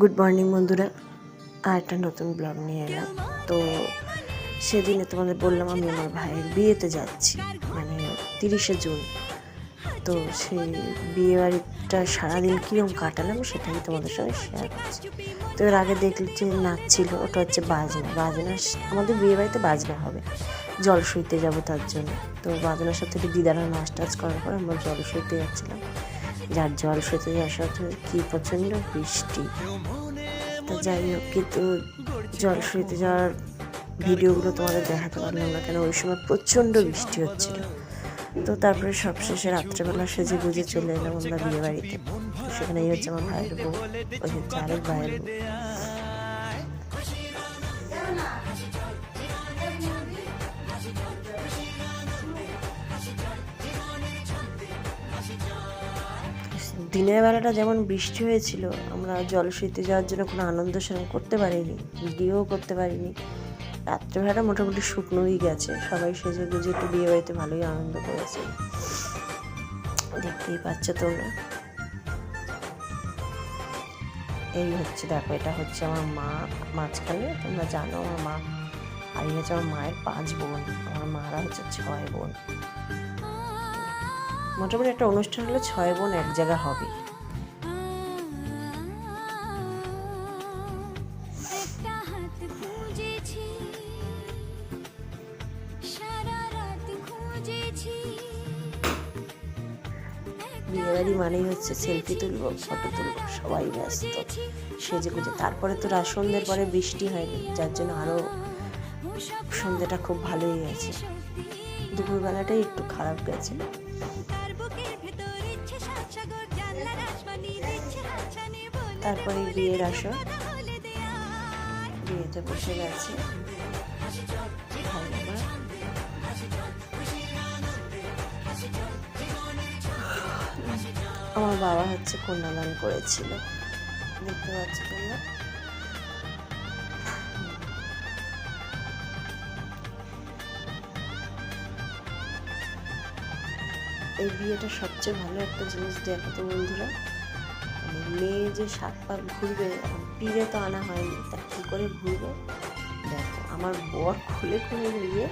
Good morning বন্ধুরা। আর একটা নতুন ব্লগ নিয়ে এলাম। তো সেদিনে তোমাদের বললাম আমি আমার ভাইয়ের বিয়েতে যাচ্ছি মানে তিরিশে জুন। তো সেই বিয়ে বাড়িটা সারাদিন কীরকম কাটালাম সেটাই তোমাদের সঙ্গে শেয়ার করছি। তো এর আগে দেখলি যে নাচ ছিল, ওটা হচ্ছে বাজনা। বাজনা আমাদের বিয়ে বাড়িতে বাজনা হবে। জল শুইতে যাব তার জন্য। তো বাজনার সাথে দিদারা নাচ টাচ করার পর আমরা জল শুইতে যাচ্ছিলাম। যার জল সেতু যাওয়ার কি প্রচণ্ড বৃষ্টি। তো যাই হোক, কিন্তু জল সেতু যাওয়ার ভিডিওগুলো তোমাদের দেখাতে পারলাম না কেন, ওই সময় প্রচণ্ড বৃষ্টি হচ্ছিল। তো তারপরে সবশেষে রাত্রেবেলা সেজে গুজে চলে এলাম আমরা বিয়ে বাড়িতে সেখানেই হচ্ছে আমার ভাইয়ের বউ, ওই হচ্ছে আরেক ভাইয়ের বউ। দিনের বেলাটা যেমন বৃষ্টি হয়েছিল, আমরা জলসইতে যাওয়ার জন্য কোনো আনন্দ সেরকম করতে পারিনি, ভিডিও করতে পারিনি। রাত্রেবেলাটা মোটামুটি শুকনোই গেছে, সবাই সেজে গুজে একটু বিয়ে বাড়িতে ভালোই আনন্দ করেছে। দেখতেই পাচ্ছ তোমরা। এই হচ্ছে, দেখো, এটা হচ্ছে আমার মা, মাঝখানে, তোমরা জানো আমার মা, আর এই হচ্ছে আমার মায়ের পাঁচ বোন, আমার মারা হচ্ছে ছয় বোন। মোটামুটি একটা অনুষ্ঠান হলে ছয় বোন এক জায়গা হবে। একটা হাত খুঁজেছি সারা রাত খুঁজেছি বিয়ে বাড়ি মানেই হচ্ছে সেলফি তুলবো ফটো তুলবো, সবাই ব্যস্ত। সেজে গুজে। তারপরে তো রা- সন্ধ্যের পরে বৃষ্টি হয়নি, যার জন্য আরও সন্ধ্যেটা খুব ভালোই গেছে দুপুরবেলাটাই একটু খারাপ গেছে। তারপরে বিয়ের দেয়া বিয়েতে বসে গেছে। আমার। বাবা হচ্ছে কন্যাদান করেছিল। দেখতে পাচ্ছ তোমরা? এই বিয়েটা সবচেয়ে ভালো একটা জিনিস দেখো তো বন্ধুরা। মেয়ে যে সাত পাক ঘুরবে পিড়ে তো আনা হয়নি তা কী করে ঘুরবে? দেখো আমার বর খুলে খুলে নিয়ে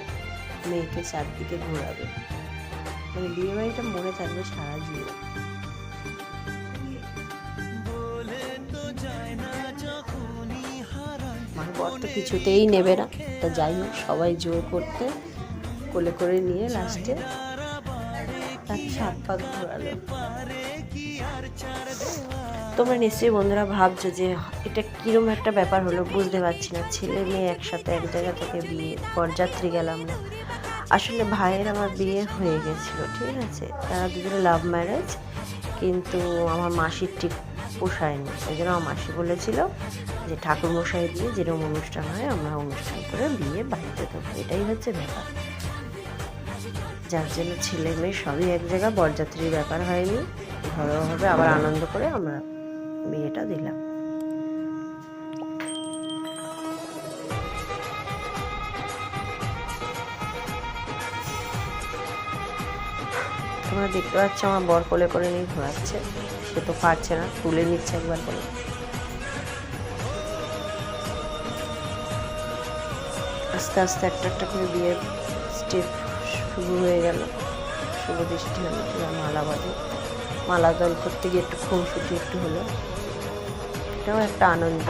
মেয়েকে চারদিকে ঘোরাবে। মানে বিয়ে বাড়িটা মনে থাকবে সারা জীবন। আমার বর তো কিছুতেই নেবে না। তা যাই হোক সবাই জোর করতে কোলে করে নিয়ে লাস্টে তাকে সাত পাক ঘোরালো। তোমরা নিশ্চয়ই বন্ধুরা ভাবছ যে এটা কীরকম একটা ব্যাপার হলো, বুঝতে পারছি না। ছেলে মেয়ে একসাথে এক জায়গা থেকে বিয়ে, বরযাত্রী গেলাম না। আসলে ভাইয়ের আমার বিয়ে হয়ে গেছিল, ঠিক আছে? তারা দুজনে লাভ ম্যারেজ কিন্তু আমার মাসির ঠিক পোষায়নি। ওই জন্য আমার মাসি বলেছিল যে ঠাকুর মশাই দিয়ে যেরকম অনুষ্ঠান হয়, আমরা অনুষ্ঠান করে বিয়ে বাড়িতে দেবো। এটাই হচ্ছে ব্যাপার। যার জন্য ছেলে মেয়ে সবই এক জায়গা, বরযাত্রীর ব্যাপার হয়নি। ঘরোয়াভাবে আবার আনন্দ করে আমরা বিয়েটা দিলাম। তোমরা দেখতে পাচ্ছ আমার বর কোলে করে নিয়ে ঘোরাচ্ছে সে তো পারছে না, তুলে নিচ্ছে একবার করে। আস্তে আস্তে একটা একটা করে বিয়ের স্টেপ শুরু হয়ে গেল। শুভ দৃষ্টি হলো মালা বাজে। মালা দল করতে গিয়ে একটু খুব খুনসুটি একটু হলো। এটাও একটা আনন্দ।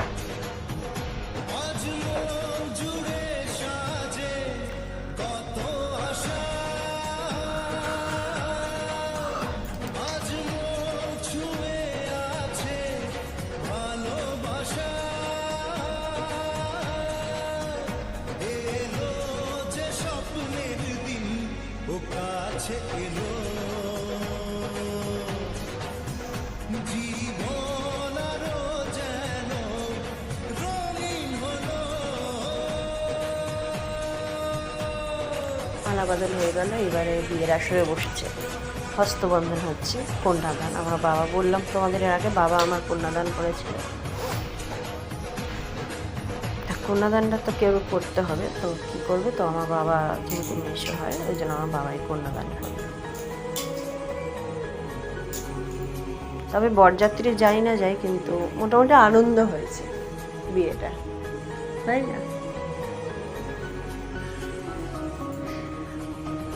ও কাছে এলো। মালা বদল হয়ে গেল, এবারে বিয়ের আসরে বসছে। হস্তবন্ধন হচ্ছে, কন্যাদান। আমার বাবা বললাম, তোমাদের এর আগে বাবা আমার কন্যাদান করেছিল। কন্যাদানটা তো কেউ করতে হবে, তো কি করবে? তো আমার বাবা যেহেতু মেশো হয়, ওই জন্য আমার বাবাই কন্যাদান করবে তবে বরযাত্রী যাই না যাই, কিন্তু মোটামুটি আনন্দ হয়েছে বিয়েটা, তাই না?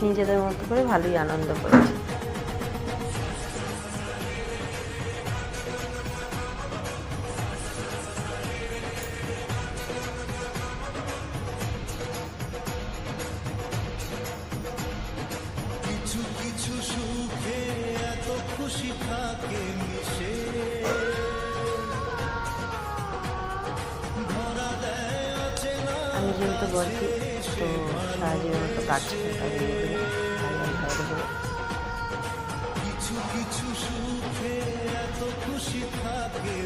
নিজেদের মতো করে ভালোই আনন্দ করেছি। আমি যেহেতু বলছি তো সারাদিনের মতো কাজ কিছু কিছু সুখে এত খুশি থাকে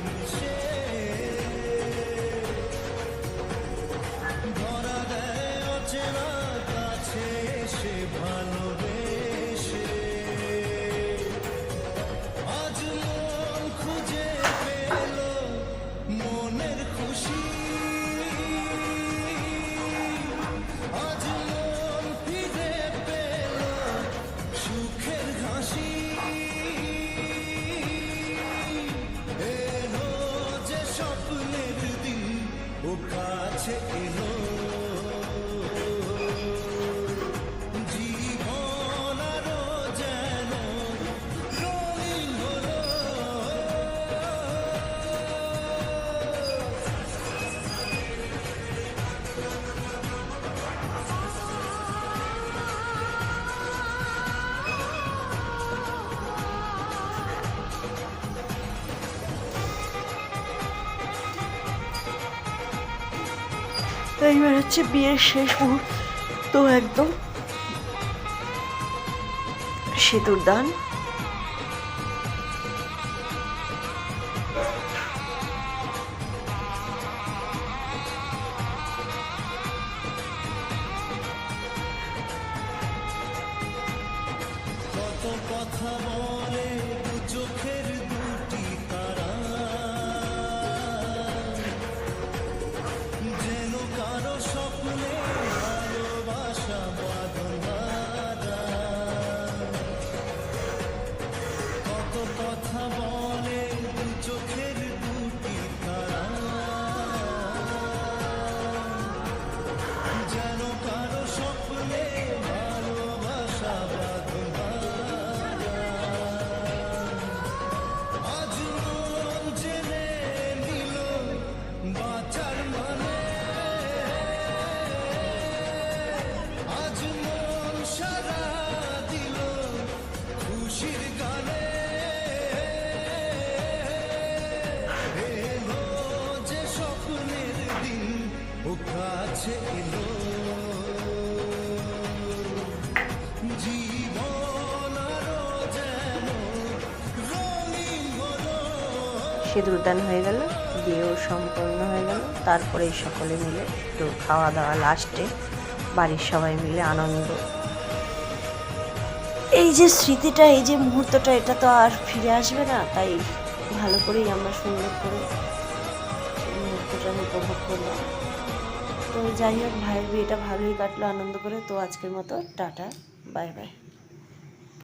ধরা দেয় অচেনা কাছে এসে ভালোবেসে। এইবার হচ্ছে বিয়ের শেষ মুহূর্ত একদম সিঁদুর দান। কথা বলে চোখের জীবন আরও যেন রঙিন হলো সিঁদুর দান হয়ে গেল, বিয়েও সম্পন্ন হয়ে গেল। তারপরে সকলে মিলে একটু খাওয়া দাওয়া লাস্টে, বাড়ির সবাই মিলে আনন্দ। এই যে স্মৃতিটা, এই যে মুহূর্তটা, এটা তো আর ফিরে আসবে না। তাই ভালো করেই আমরা সুন্দর করে মুহূর্তটা উপভোগ করলাম। তো যাই হোক, ভাইয়ের বিয়েটা ভালোই কাটলো আনন্দ করে। তো আজকের মতো টাটা। 拜拜。